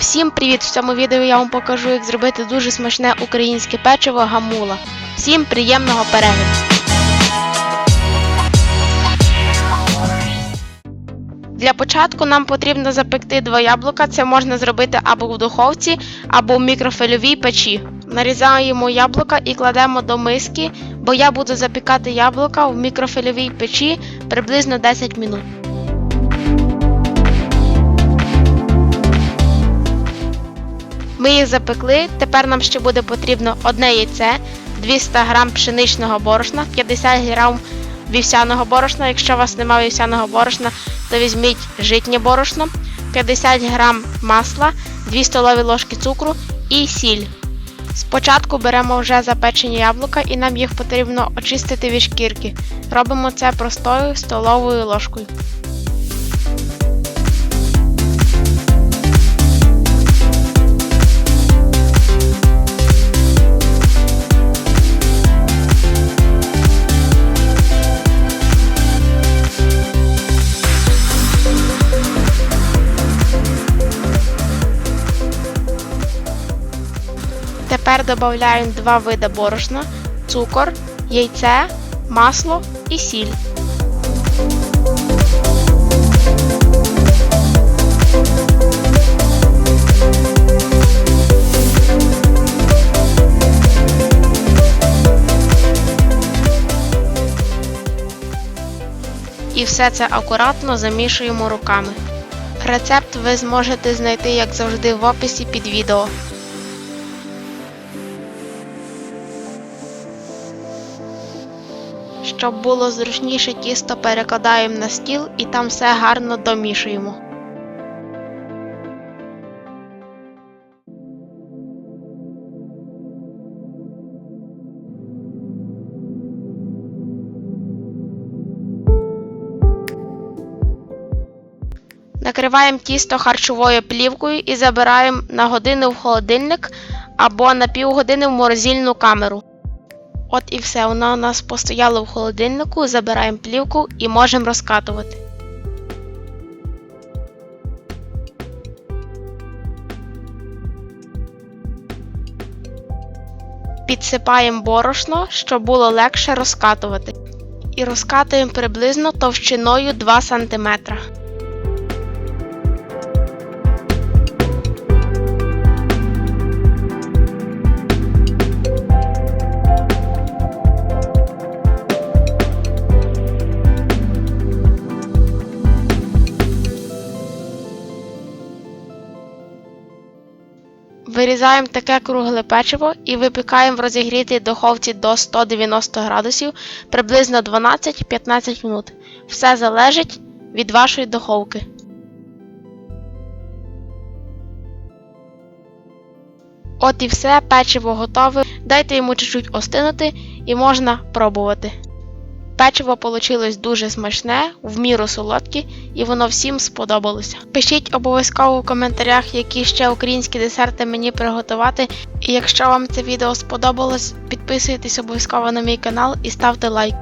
Всім привіт! В цьому відео я вам покажу, як зробити дуже смачне українське печиво гамула. Всім приємного перегляду! Для початку нам потрібно запекти два яблука. Це можна зробити або в духовці, або в мікрофильовій печі. Нарізаємо яблука і кладемо до миски, бо я буду запікати яблука в мікрофильовій печі приблизно 10 минут. Ми їх запекли. Тепер нам ще буде потрібно одне яйце, 200 г пшеничного борошна, 50 г вівсяного борошна. Якщо у вас немає вівсяного борошна, то візьміть житнє борошно, 50 г масла, 2 столові ложки цукру і сіль. Спочатку беремо вже запечені яблука і нам їх потрібно очистити від шкірки. Робимо це простою столовою ложкою. Тепер додаємо два види борошна, цукор, яйце, масло і сіль. І все це акуратно замішуємо руками. Рецепт ви зможете знайти, як завжди, в описі під відео. Щоб було зручніше тісто перекладаємо на стіл і там все гарно домішуємо. Накриваємо тісто харчовою плівкою і забираємо на годину в холодильник або на півгодини в морозильну камеру. От і все, вона у нас постояла в холодильнику, забираємо плівку і можемо розкатувати. Підсипаємо борошно, щоб було легше розкатувати. І розкатуємо приблизно товщиною 2 см. Вирізаємо таке кругле печиво і випікаємо в розігрітій духовці до 190 градусів приблизно 12-15 минут. Все залежить від вашої духовки. От і все, печиво готове. Дайте йому чуть-чуть остинути і можна пробувати. Печиво получилось дуже смачне, в міру солодке, і воно всім сподобалося. Пишіть обов'язково в коментарях, які ще українські десерти мені приготувати. І якщо вам це відео сподобалось, підписуйтесь обов'язково на мій канал і ставте лайк.